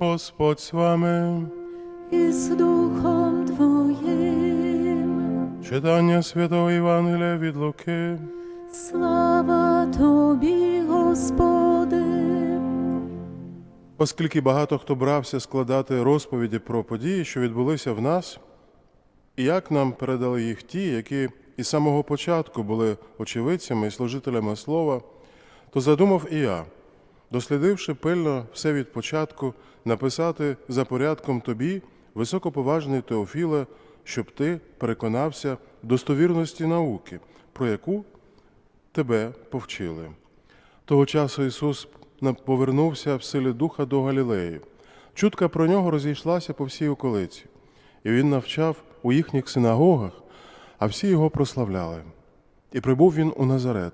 Господь з вами. і з Духом Твоїм. Читання Святого Євангелія від Луки. Слава Тобі, Господи. Оскільки багато хто брався складати розповіді про події, що відбулися в нас, і як нам передали їх ті, які із самого початку були очевидцями і служителями слова, то задумав і я, дослідивши пильно все від початку, написати за порядком тобі, високоповажний Теофіле, щоб ти переконався в достовірності науки, про яку тебе повчили. Того часу Ісус повернувся в силі Духа до Галілеї. Чутка про нього розійшлася по всій околиці, і він навчав у їхніх синагогах, а всі його прославляли. І прибув він у Назарет,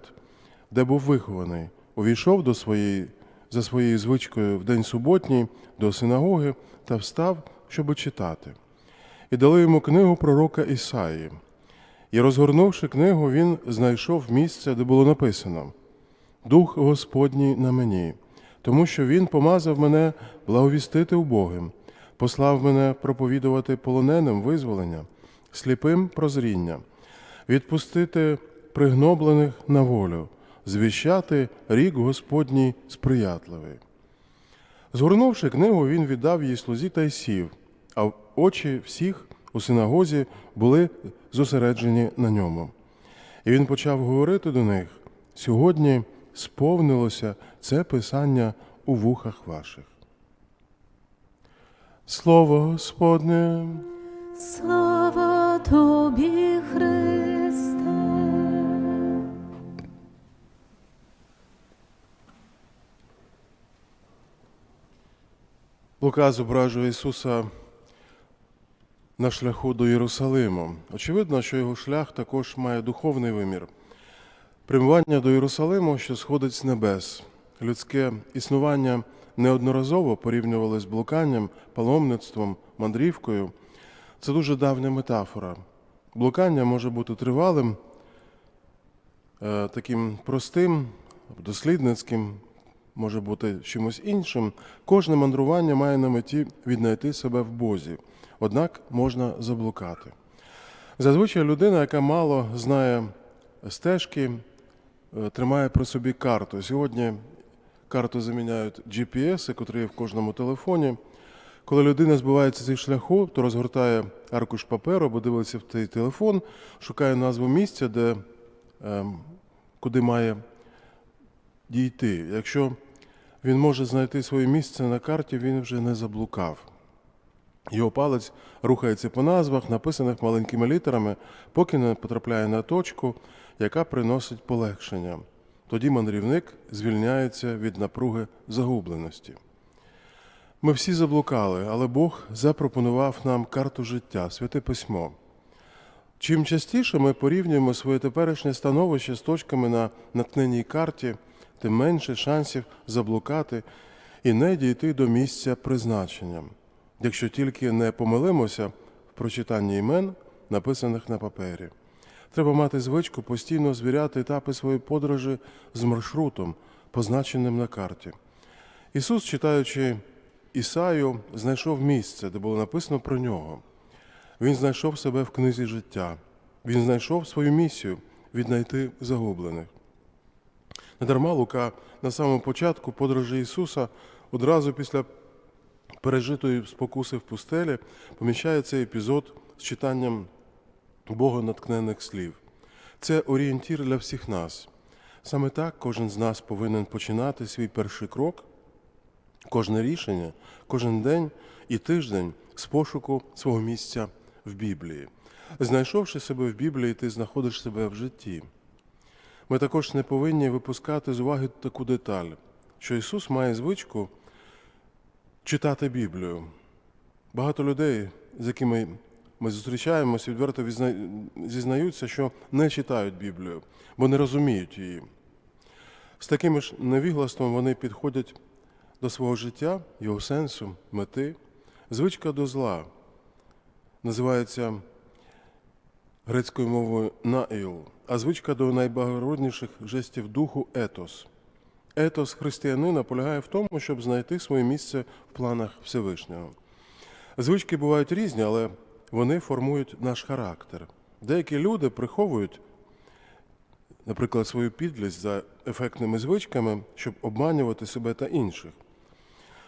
де був вихований, увійшов до своєї, за своєю звичкою в день суботній до синагоги та встав, щоби читати. І дали йому книгу пророка Ісаї. І розгорнувши книгу, він знайшов місце, де було написано Дух Господній на мені, тому що Він помазав мене благовістити убогим, послав мене проповідувати полоненим визволення, сліпим прозріння, відпустити пригноблених на волю, звіщати рік Господній сприятливий. Згорнувши книгу, він віддав її слузі та й сів, а очі всіх у синагозі були зосереджені на ньому. І він почав говорити до них: сьогодні сповнилося це писання у вухах ваших. Слово Господне. Слава Тобі, Христе. Лука зображує Ісуса на шляху до Єрусалиму. Очевидно, що його шлях також має духовний вимір. Прямування до Єрусалиму, що сходить з небес. Людське існування неодноразово порівнювали з блуканням, паломництвом, мандрівкою. Це дуже давня метафора. Блукання може бути тривалим, е, таким простим, дослідницьким, може бути чимось іншим. Кожне мандрування має на меті віднайти себе в Бозі, однак можна заблукати. Зазвичай людина, яка мало знає стежки, е, тримає при собі карту. Сьогодні карту заміняють GPS, котрі є в кожному телефоні. Коли людина збивається зі шляху, то розгортає аркуш паперу або дивиться в цей телефон, шукає назву місця, де, ем, куди має дійти. Якщо він може знайти своє місце на карті, він вже не заблукав. Його палець рухається по назвах, написаних маленькими літерами, поки не потрапляє на точку, яка приносить полегшення. Тоді мандрівник звільняється від напруги загубленості. Ми всі заблукали, але Бог запропонував нам карту життя, святе письмо. Чим частіше ми порівнюємо своє теперішнє становище з точками на натхненій карті, тим менше шансів заблукати і не дійти до місця призначення, якщо тільки не помилимося в прочитанні імен, написаних на папері. Треба мати звичку постійно звіряти етапи своєї подорожі з маршрутом, позначеним на карті. Ісус, читаючи Ісаю, знайшов місце, де було написано про нього. Він знайшов себе в книзі життя. Він знайшов свою місію віднайти загублених. Недарма Лука на самому початку подорожі Ісуса одразу після пережитої спокуси в пустелі поміщає цей епізод з читанням Бога наткнених слів. Це орієнтір для всіх нас. Саме так кожен з нас повинен починати свій перший крок, кожне рішення, кожен день і тиждень з пошуку свого місця в Біблії. Знайшовши себе в Біблії, ти знаходиш себе в житті. Ми також не повинні випускати з уваги таку деталь, що Ісус має звичку читати Біблію. Багато людей, з якими ми зустрічаємося, відверто зізнаються, що не читають Біблію, бо не розуміють її. З таким ж невіглаством вони підходять до свого життя, його сенсу, мети. Звичка до зла називається грецькою мовою наїл, а звичка до найблагородніших жестів духу етос. Етос християнина полягає в тому, щоб знайти своє місце в планах Всевишнього. Звички бувають різні, але вони формують наш характер. Деякі люди приховують, наприклад, свою підлість за ефектними звичками, щоб обманювати себе та інших.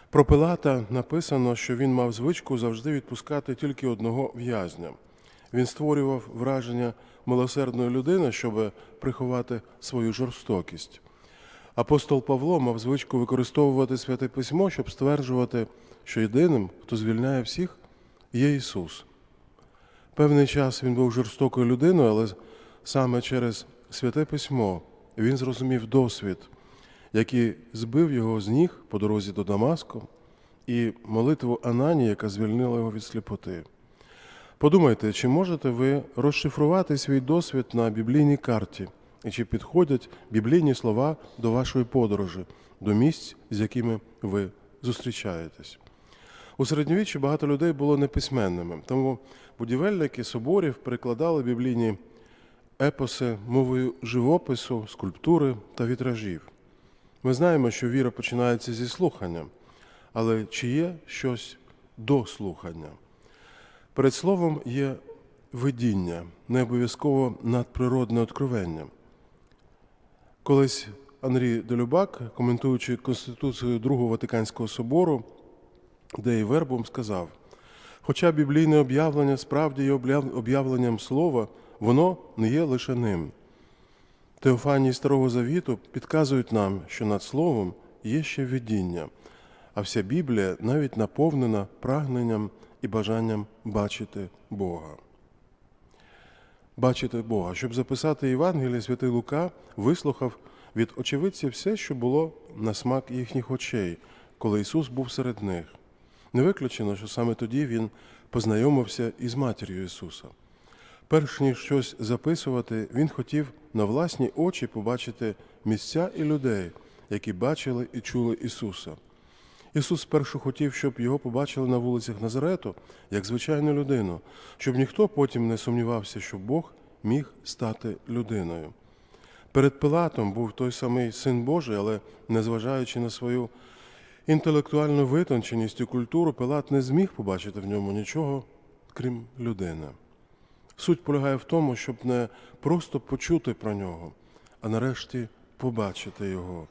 Про Пилата написано, що він мав звичку завжди відпускати тільки одного в'язня. Він створював враження милосердної людини, щоб приховати свою жорстокість. Апостол Павло мав звичку використовувати святе письмо, щоб стверджувати, що єдиним, хто звільняє всіх, є Ісус. Певний час він був жорстокою людиною, але саме через святе письмо він зрозумів досвід, який збив його з ніг по дорозі до Дамаску, і молитву Анані, яка звільнила його від сліпоти. Подумайте, чи можете ви розшифрувати свій досвід на біблійній карті, і чи підходять біблійні слова до вашої подорожі, до місць, з якими ви зустрічаєтесь? У середньовіччі багато людей було неписьменними, тому будівельники соборів перекладали біблійні епоси мовою живопису, скульптури та вітражів. Ми знаємо, що віра починається зі слухання, але чи є щось до слухання? Перед словом є видіння, не обов'язково надприродне откровення. Колись Андрій Долюбак, коментуючи Конституцію Другого Ватиканського собору, де і вербом сказав: хоча біблійне об'явлення справді є об'явленням слова, воно не є лише ним. Теофанії Старого Завіту підказують нам, що над словом є ще видіння, а вся Біблія навіть наповнена прагненням і бажанням бачити Бога. Бачити Бога. Щоб записати Євангеліє, святий Лука вислухав від очевидців все, що було на смак їхніх очей, коли Ісус був серед них. Не виключено, що саме тоді Він познайомився із матір'ю Ісуса. Перш ніж щось записувати, він хотів на власні очі побачити місця і людей, які бачили і чули Ісуса. Ісус спершу хотів, щоб його побачили на вулицях Назарету, як звичайну людину, щоб ніхто потім не сумнівався, що Бог міг стати людиною. Перед Пилатом був той самий Син Божий, але незважаючи на свою інтелектуальну витонченість і культуру, Пилат не зміг побачити в ньому нічого, крім людини. Суть полягає в тому, щоб не просто почути про нього, а нарешті побачити його.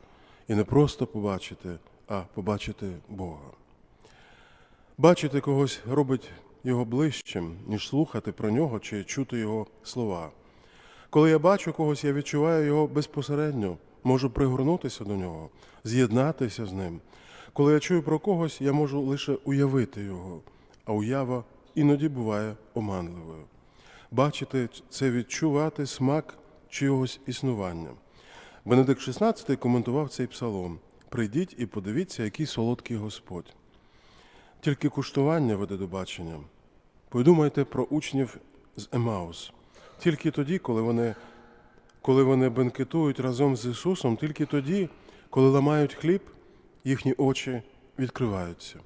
І не просто побачити, а побачити Бога. Бачити когось робить його ближчим, ніж слухати про нього чи чути його слова. Коли я бачу когось, я відчуваю його безпосередньо, можу пригорнутися до нього, з'єднатися з ним. Коли я чую про когось, я можу лише уявити його, а уява іноді буває оманливою. Бачити це відчувати смак чогось існування. Бенедикт XVI коментував цей псалом: прийдіть і подивіться, який солодкий Господь. Тільки куштування веде до бачення. Подумайте про учнів з Емаус. Тільки тоді, коли вони, коли вони бенкетують разом з Ісусом, тільки тоді, коли ламають хліб, їхні очі відкриваються.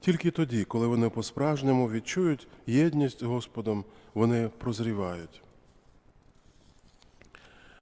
Тільки тоді, коли вони по-справжньому відчують єдність з Господом, вони прозрівають.